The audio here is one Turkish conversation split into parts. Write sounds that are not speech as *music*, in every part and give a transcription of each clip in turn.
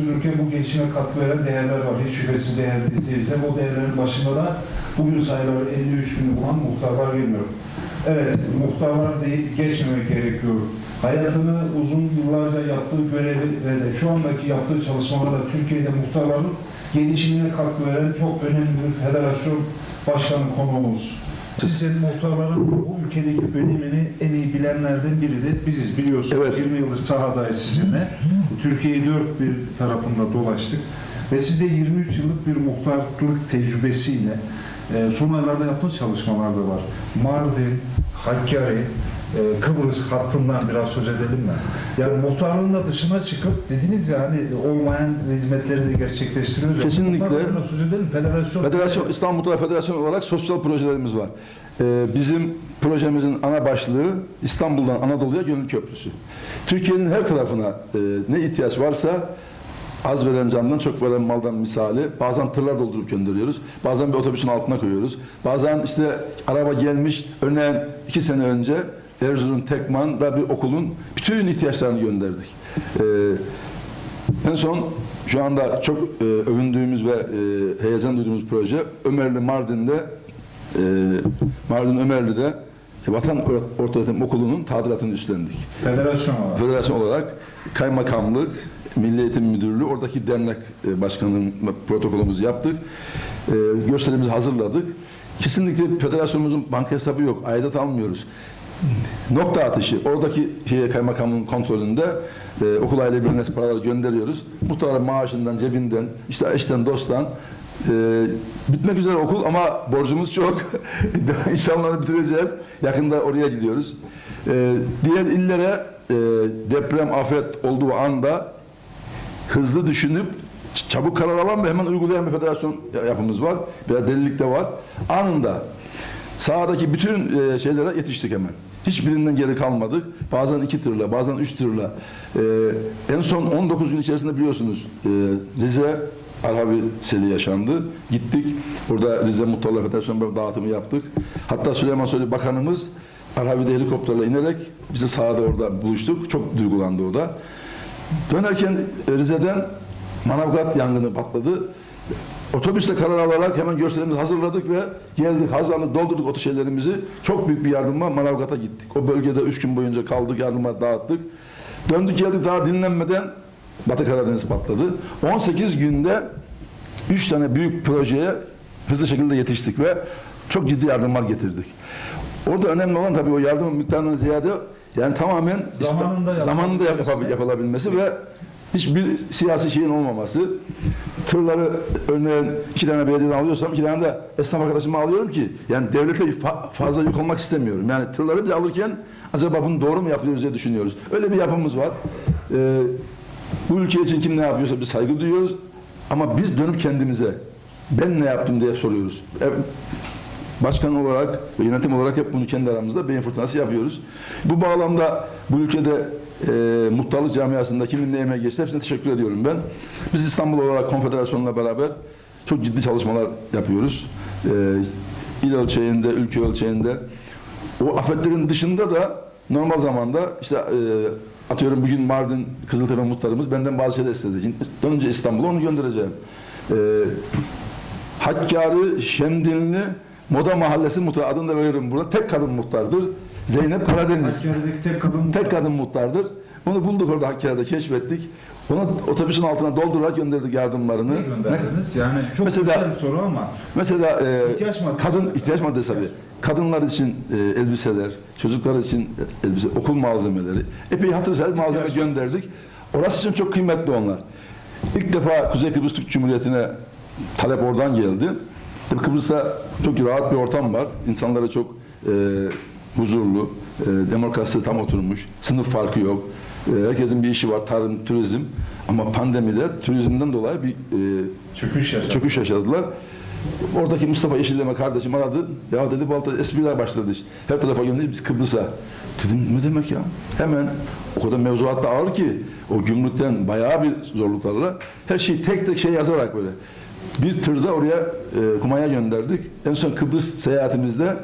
sürdürürken bu gelişime katkı veren değerler var. Hiç şüphesiz değerli izleyiciler. O değerlerin başında da bugün sayıları 53 günü bulan muhtarlar geliyor. Evet, muhtarlar değil, geçmemek gerekiyor. Hayatını uzun yıllarca yaptığı görevi ve de şu andaki yaptığı çalışmalarda Türkiye'de muhtarların gelişimine katkı veren çok önemli bir federasyon başkanı konuğumuz. Sizin muhtarların bu ülkedeki önemini en iyi bilenlerden biri de biziz biliyorsunuz. Evet. 20 yıldır sahadayız sizinle. Türkiye'yi dört bir tarafında dolaştık. Ve siz de 23 yıllık bir muhtarlık tecrübesiyle e, son aylarda yaptığı çalışmalar da var. Mardin, Hakkari, e, Kıbrıs hattından biraz söz edelim mi? Yani muhtarlığın da dışına çıkıp dediniz ya hani olmayan hizmetleri de gerçekleştiriyoruz. Kesinlikle. Bunlardan söz edelim. Federasyon. Federasyon, İstanbul Muhtar Federasyonu olarak sosyal projelerimiz var. Ee, bizim projemizin ana başlığı İstanbul'dan Anadolu'ya gönül köprüsü. Türkiye'nin her tarafına e, ne ihtiyaç varsa az veren candan çok veren maldan misali bazen tırlar doldurup gönderiyoruz. Bazen bir otobüsün altına koyuyoruz. Bazen işte araba gelmiş örneğin iki sene önce Erzurum Tekman'da bir okulun bütün ihtiyaçlarını gönderdik. Ee, en son şu anda çok e, övündüğümüz ve e, heyecan duyduğumuz proje Ömerli Mardin'de e, Mardin Ömerli'de Vatan Or- Ortaöğretim Okulu'nun tadilatını üstlendik. Federasyon olarak. Federasyon olarak kaymakamlık, Milli Eğitim Müdürlüğü, oradaki dernek e, başkanlığının protokolümüzü yaptık. E, gösterimizi hazırladık. Kesinlikle federasyonumuzun banka hesabı yok. Aidat almıyoruz. Nokta atışı. Oradaki şeye, kaymakamın kontrolünde e, okul aile birliğine paraları gönderiyoruz. Muhtarların maaşından, cebinden, işte eşten, dosttan e, bitmek üzere okul ama borcumuz çok. *laughs* İnşallah bitireceğiz. Yakında oraya gidiyoruz. E, diğer illere e, deprem, afet olduğu anda hızlı düşünüp çabuk karar alan ve hemen uygulayan bir federasyon yapımız var. Biraz delilik de var. Anında sahadaki bütün e, şeylere yetiştik hemen. Hiçbirinden geri kalmadık. Bazen iki tırla, bazen üç tırla. E, en son 19 gün içerisinde biliyorsunuz e, Rize Arhavi seli yaşandı. Gittik. Orada Rize Muhtarlar Federasyonu dağıtımı yaptık. Hatta Süleyman Soylu Bakanımız Arhavi'de helikopterle inerek bizi sahada orada buluştuk. Çok duygulandı o da. Dönerken e, Rize'den Manavgat yangını patladı. Otobüste karar alarak hemen gösterimizi hazırladık ve geldik, hazırlandık, doldurduk oto şeylerimizi. Çok büyük bir yardımla Manavgat'a gittik. O bölgede üç gün boyunca kaldık, yardıma dağıttık. Döndük geldik daha dinlenmeden Batı Karadeniz patladı. 18 günde 3 tane büyük projeye hızlı şekilde yetiştik ve çok ciddi yardımlar getirdik. Orada önemli olan tabii o yardımın miktarından ziyade yani tamamen Zamanında zamanında yap- yapılabilmesi ve hiçbir siyasi şeyin olmaması. Tırları örneğin iki tane belediyeden alıyorsam iki tane de esnaf arkadaşımı alıyorum ki yani devlete fa- fazla yük olmak istemiyorum. Yani tırları bile alırken acaba bunu doğru mu yapıyoruz diye düşünüyoruz. Öyle bir yapımız var. Ee, bu ülke için kim ne yapıyorsa bir saygı duyuyoruz. Ama biz dönüp kendimize ben ne yaptım diye soruyoruz. E, Başkan olarak ve yönetim olarak hep bunu kendi aramızda beyin fırtınası yapıyoruz. Bu bağlamda bu ülkede e, muhtarlık camiasında kimin ne geçti hepsine teşekkür ediyorum ben. Biz İstanbul olarak konfederasyonla beraber çok ciddi çalışmalar yapıyoruz. E, il ölçeğinde, ülke ölçeğinde. O afetlerin dışında da normal zamanda işte e, atıyorum bugün Mardin Kızıltepe muhtarımız benden bazı şeyler istedi. Dönünce İstanbul'a onu göndereceğim. E, Hakkari, Şemdinli, Moda Mahallesi muhtarı adını da veriyorum burada. Tek kadın muhtardır. Zeynep Karadeniz. Hakkari'deki tek kadın Tek kadın muhtardır. Onu bulduk orada Hakkari'de keşfettik. Onu otobüsün altına doldurarak gönderdik yardımlarını. ne gönderdiniz? Yani çok Mesela- güzel bir soru ama Mesela e, İhtiyaç maddesi. kadın ihtiyaç maddesi tabii. Kadınlar için e, elbiseler, çocuklar için elbise, okul malzemeleri, epey hatır sayılır malzeme İhtiyaç gönderdik. Orası için çok kıymetli onlar. İlk defa Kuzey Kıbrıs Türk Cumhuriyeti'ne talep oradan geldi. Tabii Kıbrıs'ta çok rahat bir ortam var. İnsanlara çok e, huzurlu, e, demokrasi tam oturmuş, sınıf farkı yok. E, herkesin bir işi var, tarım, turizm. Ama pandemide turizmden dolayı bir e, çöküş yaşadı. çöküş yaşadılar. Oradaki Mustafa Yeşilleme kardeşim aradı. Ya dedi Balta espriler başladı. Her tarafa gönderdik biz Kıbrıs'a. Dedim ne demek ya? Hemen o kadar mevzuat da ağır ki o gümrükten bayağı bir zorluklarla her şeyi tek tek şey yazarak böyle. Bir tırda oraya e, kumaya gönderdik. En son Kıbrıs seyahatimizde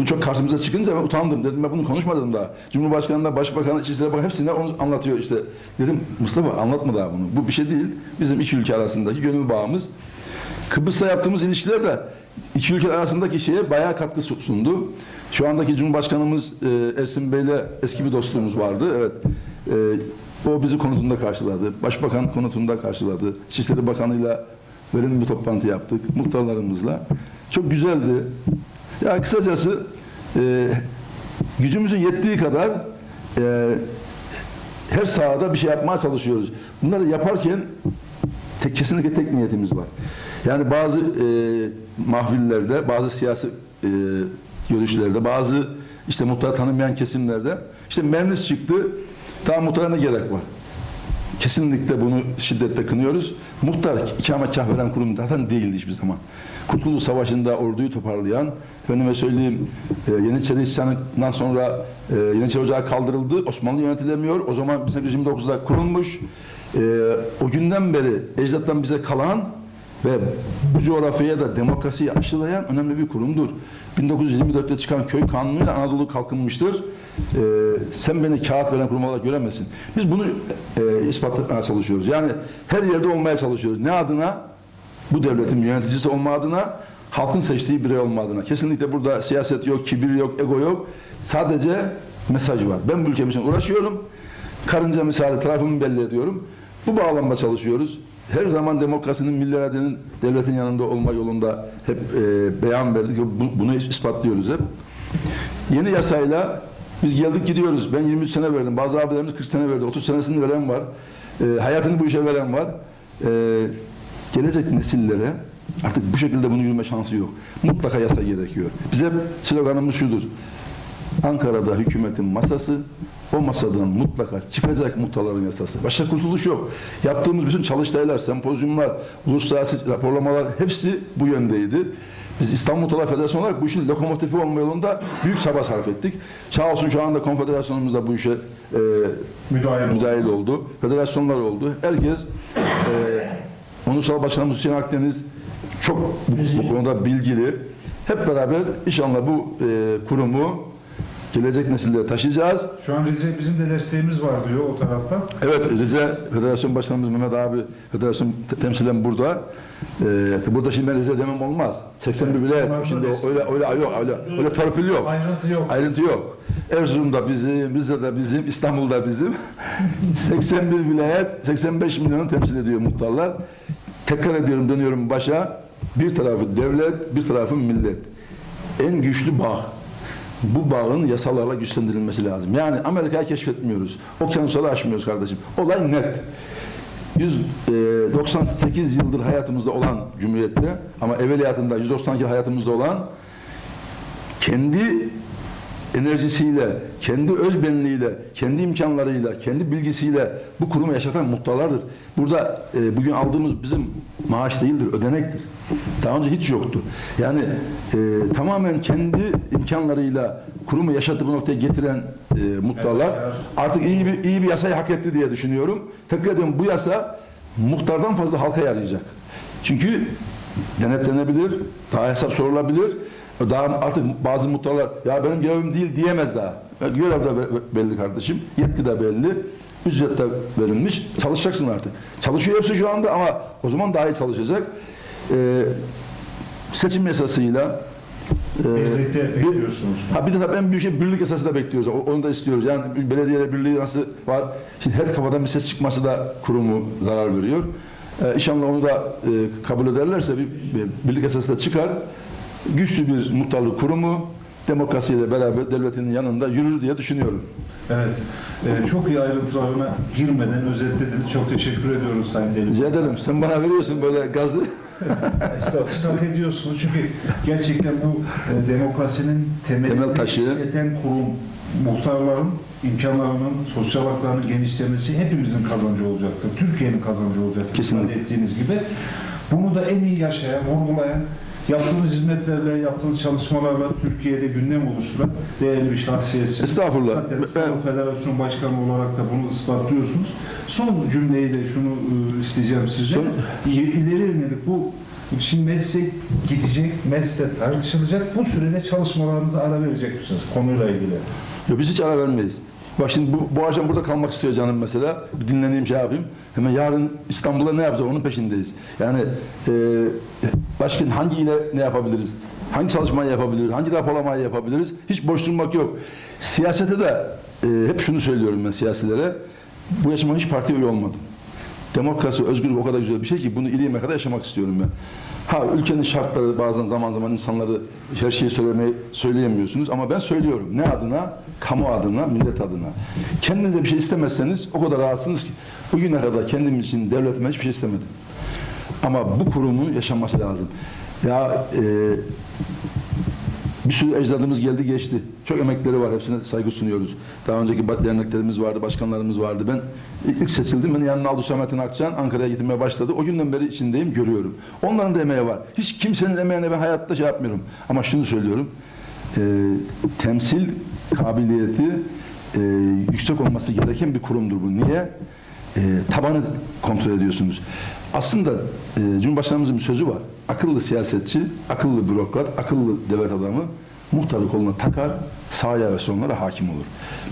Bu çok karşımıza çıkınca ben utandım. Dedim ben bunu konuşmadım daha. Cumhurbaşkanı da Başbakanı, İçişleri Bakanı hepsine onu anlatıyor işte. Dedim Mustafa anlatma daha bunu. Bu bir şey değil. Bizim iki ülke arasındaki gönül bağımız. Kıbrıs'ta yaptığımız ilişkiler de iki ülke arasındaki şeye bayağı katkı su- sundu. Şu andaki Cumhurbaşkanımız e, Ersin Bey'le eski bir dostluğumuz vardı. Evet. E, o bizi konutunda karşıladı. Başbakan konutunda karşıladı. İçişleri Bakanı'yla verimli bir toplantı yaptık. Muhtarlarımızla. Çok güzeldi. Ya kısacası e, gücümüzün yettiği kadar e, her sahada bir şey yapmaya çalışıyoruz. Bunları yaparken tek, kesinlikle tek niyetimiz var. Yani bazı e, mahvillerde, bazı siyasi e, görüşlerde, bazı işte muhtar tanımayan kesimlerde işte memlis çıktı. Daha muhtara ne gerek var? Kesinlikle bunu şiddetle kınıyoruz. Muhtar ikametgah veren kurum zaten değildi hiçbir zaman. Kurtuluş Savaşı'nda orduyu toparlayan, efendime söyleyeyim e, Yeniçeri isyanından sonra e, Yeniçeri Ocağı kaldırıldı. Osmanlı yönetilemiyor. O zaman 1829'da kurulmuş. E, o günden beri ecdattan bize kalan ve bu coğrafyaya da demokrasiyi aşılayan önemli bir kurumdur. 1924'te çıkan köy kanunuyla Anadolu kalkınmıştır. Ee, sen beni kağıt veren kurum olarak göremezsin. Biz bunu e, ispatlamaya çalışıyoruz. Yani her yerde olmaya çalışıyoruz. Ne adına? Bu devletin yöneticisi olma adına, halkın seçtiği birey olma adına. Kesinlikle burada siyaset yok, kibir yok, ego yok. Sadece mesaj var. Ben bu ülkem için uğraşıyorum. Karınca misali tarafımı belli ediyorum. Bu bağlamda çalışıyoruz. Her zaman demokrasinin, milli iradenin devletin yanında olma yolunda hep e, beyan verdik. Bu- Bunu ispatlıyoruz hep. Yeni yasayla biz geldik gidiyoruz. Ben 23 sene verdim. Bazı abilerimiz 40 sene verdi. 30 senesini veren var. E, hayatını bu işe veren var. E, gelecek nesillere artık bu şekilde bunu yürüme şansı yok. Mutlaka yasa gerekiyor. Bize sloganımız şudur. Ankara'da hükümetin masası, o masadan mutlaka çıkacak muhtarların yasası. Başka kurtuluş yok. Yaptığımız bütün çalıştaylar, sempozyumlar, uluslararası raporlamalar hepsi bu yöndeydi. Biz İstanbul Muhtarlar Federasyonu olarak bu işin lokomotifi olma yolunda büyük çaba sarf ettik. Sağ olsun şu anda konfederasyonumuz da bu işe e, Müdahil oldu. müdahil oldu. Federasyonlar oldu. Herkes e, Ulusal Başkanımız Hüseyin Akdeniz çok bu, bu konuda bilgili. Hep beraber inşallah bu e, kurumu gelecek nesillere taşıyacağız. Şu an Rize bizim de desteğimiz var diyor o tarafta. Evet Rize Federasyon Başkanımız Mehmet abi Federasyon te- temsilen burada. Ee, burada şimdi ben Rize demem olmaz. 81 bile Onlar da şimdi öyle öyle yok öyle öyle torpil yok. Ayrıntı yok. Ayrıntı yok. Erzurum'da bizim, Rize'de bizim, İstanbul'da bizim. *laughs* 81 vilayet, 85 milyonu temsil ediyor muhtarlar. Tekrar ediyorum, dönüyorum başa. Bir tarafı devlet, bir tarafı millet. En güçlü bağ. Bu bağın yasalarla güçlendirilmesi lazım. Yani Amerika'yı keşfetmiyoruz. Okyanusları aşmıyoruz kardeşim. Olay net. 198 yıldır hayatımızda olan Cumhuriyet'te ama evveliyatında 192 yıl hayatımızda olan kendi enerjisiyle, kendi özbenliğiyle, kendi imkanlarıyla, kendi bilgisiyle bu kurumu yaşatan muhtarlardır. Burada e, bugün aldığımız bizim maaş değildir, ödenektir. Daha önce hiç yoktu. Yani e, tamamen kendi imkanlarıyla kurumu yaşatıp bu noktaya getiren e, muhtarlar artık iyi bir iyi bir yasayı hak etti diye düşünüyorum. Tekrar ediyorum bu yasa muhtardan fazla halka yarayacak. Çünkü denetlenebilir, daha hesap sorulabilir. Daha artık bazı muhtarlar ya benim görevim değil diyemez daha. Görev de be- belli kardeşim, yetki de belli, ücret de verilmiş. Çalışacaksın artık. Çalışıyor hepsi şu anda ama o zaman daha iyi çalışacak. Ee, seçim yasasıyla e, Birlikte bir- bekliyorsunuz. Ha bir de tabii en büyük şey birlik esası da bekliyoruz. Onu da istiyoruz. Yani belediyeler birliği nasıl var? Şimdi her kafadan bir ses çıkması da kurumu zarar veriyor. Ee, inşallah onu da e, kabul ederlerse bir, bir birlik esası da çıkar. Güçlü bir muhtarlık kurumu demokrasiyle beraber devletin yanında yürür diye düşünüyorum. Evet. Ee, çok iyi ayrıntılarına girmeden özetlediniz. Çok teşekkür ediyoruz Sayın Deli. Rica ederim. Sen bana veriyorsun böyle gazı. *laughs* Estağfurullah ediyorsunuz çünkü gerçekten bu e, demokrasinin temelini Temel taşı. işleten kurum muhtarların imkanlarının, sosyal haklarının genişlemesi hepimizin kazancı olacaktır. Türkiye'nin kazancı olacaktır. Kesinlikle. ettiğiniz gibi. Bunu da en iyi yaşayan, vurgulayan, yaptığınız hizmetlerle, yaptığınız çalışmalarla Türkiye'de gündem oluşturan değerli bir şahsiyetsiniz. Estağfurullah. Zaten Ben- Federasyon Başkanı olarak da bunu ispatlıyorsunuz. Son cümleyi de şunu e, isteyeceğim sizden. Son- İleri yönelik bu Şimdi meclise gidecek, mecliste tartışılacak. Bu sürede çalışmalarınızı ara verecek misiniz konuyla ilgili? Yok biz hiç ara vermeyiz. Bak şimdi bu, bu akşam burada kalmak istiyor canım mesela. Bir dinleneyim şey yapayım. Hemen yarın İstanbul'da ne yapacağız onun peşindeyiz. Yani e, başka hangi ile ne yapabiliriz? Hangi çalışmayı yapabiliriz? Hangi raporlamayı yapabiliriz? Hiç boş durmak yok. Siyasete de e, hep şunu söylüyorum ben siyasilere. Bu yaşama hiç partiye üye olmadım. Demokrasi, özgürlük o kadar güzel bir şey ki bunu iliğime kadar yaşamak istiyorum ben. Ha ülkenin şartları bazen zaman zaman insanları her şeyi söylemeyi söyleyemiyorsunuz ama ben söylüyorum. Ne adına? Kamu adına, millet adına. Kendinize bir şey istemezseniz o kadar rahatsınız ki. Bugüne kadar kendim için devletime hiçbir şey istemedim. Ama bu kurumun yaşanması lazım. Ya e, bir sürü ecdadımız geldi geçti. Çok emekleri var. Hepsine saygı sunuyoruz. Daha önceki derneklerimiz vardı, başkanlarımız vardı. Ben ilk seçildim. Beni yanına aldı Hüsamettin Akçan. Ankara'ya gitmeye başladı. O günden beri içindeyim, görüyorum. Onların da emeği var. Hiç kimsenin emeğine ben hayatta şey yapmıyorum. Ama şunu söylüyorum. e, temsil kabiliyeti e, yüksek olması gereken bir kurumdur bu. Niye? E, tabanı kontrol ediyorsunuz. Aslında e, Cumhurbaşkanımızın bir sözü var. Akıllı siyasetçi, akıllı bürokrat, akıllı devlet adamı muhtarı koluna takar, sahaya ve sonlara hakim olur.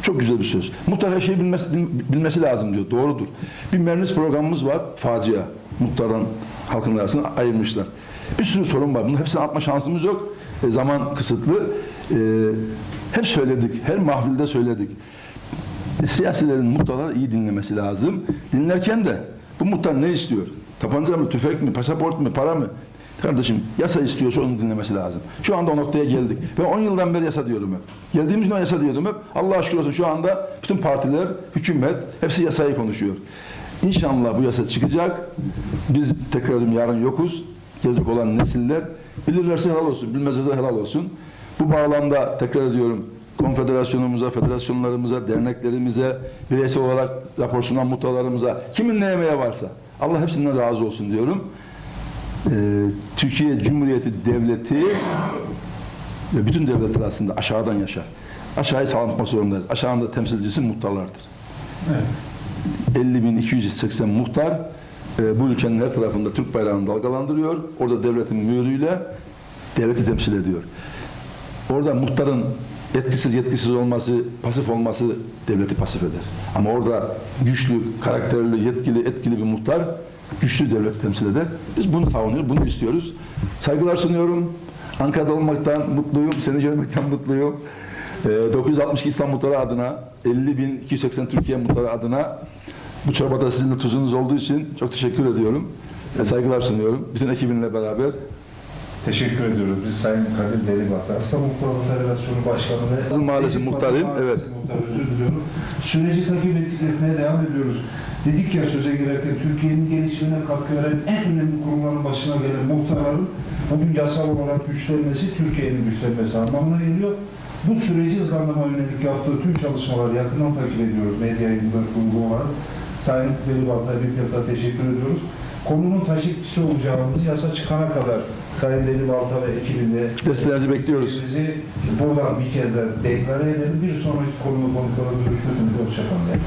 Çok güzel bir söz. Muhtar her şeyi bilmesi, bil- bilmesi lazım diyor. Doğrudur. Bir meclis programımız var. Facia. Muhtardan halkın arasına ayırmışlar. Bir sürü sorun var. Bunun hepsini atma şansımız yok. E, zaman kısıtlı. E, hep söyledik. Her mahfilde söyledik. *laughs* Siyasilerin muhtarları iyi dinlemesi lazım. Dinlerken de bu muhtar ne istiyor? Tapanca mı, tüfek mi, pasaport mu, para mı? Kardeşim yasa istiyorsa onu dinlemesi lazım. Şu anda o noktaya geldik. Ben 10 yıldan beri yasa diyorum hep. Geldiğimiz gün yasa diyordum hep. Allah şükür olsun şu anda bütün partiler, hükümet hepsi yasayı konuşuyor. İnşallah bu yasa çıkacak. Biz tekrar ediyorum yarın yokuz. Gelecek olan nesiller bilirlerse helal olsun, bilmezlerse helal olsun. Bu bağlamda tekrar ediyorum konfederasyonumuza, federasyonlarımıza, derneklerimize, bireysel olarak rapor sunan muhtarlarımıza, kimin ne emeği varsa Allah hepsinden razı olsun diyorum. Ee, Türkiye Cumhuriyeti Devleti ve bütün devletler aslında aşağıdan yaşar. Aşağıyı sağlatmak zorundayız. Aşağında temsilcisi muhtarlardır. Evet. 50.280 muhtar e, bu ülkenin her tarafında Türk bayrağını dalgalandırıyor. Orada devletin mührüyle devleti temsil ediyor. Orada muhtarın etkisiz yetkisiz olması, pasif olması devleti pasif eder. Ama orada güçlü, karakterli, yetkili, etkili bir muhtar güçlü devleti temsil eder. Biz bunu savunuyoruz, bunu istiyoruz. Saygılar sunuyorum. Ankara'da olmaktan mutluyum, seni görmekten mutluyum. Ee, 962 İslam muhtarı adına, 50.280 Türkiye muhtarı adına bu çorbada sizin de tuzunuz olduğu için çok teşekkür ediyorum. Ve saygılar sunuyorum. Bütün ekibinle beraber. Teşekkür ediyoruz. Biz Sayın Kadir Delibatı, Aslan Muhtarı Federasyonu Başkanı ve Kızıl Mahallesi muhtarıyım, evet. Muhtarı, özür diliyorum. Süreci takip et- etmeye devam ediyoruz. Dedik ya söze girerken Türkiye'nin gelişimine katkı veren en önemli kurumların başına gelen muhtarların bugün yasal olarak güçlenmesi Türkiye'nin güçlenmesi anlamına geliyor. Bu süreci hızlandırma yönelik yaptığı tüm çalışmaları yakından takip ediyoruz medya yayınları kurulu olarak. Sayın Delibalta'ya bir kez daha teşekkür ediyoruz. Konunun taşıyıcısı olacağımız yasa çıkana kadar Sayın Delibalta ve ekibinde Desteğinizi bekliyoruz. bizi buradan bir kez daha deklare edelim. Bir sonraki konu konuklara görüşmek üzere. Hoşçakalın.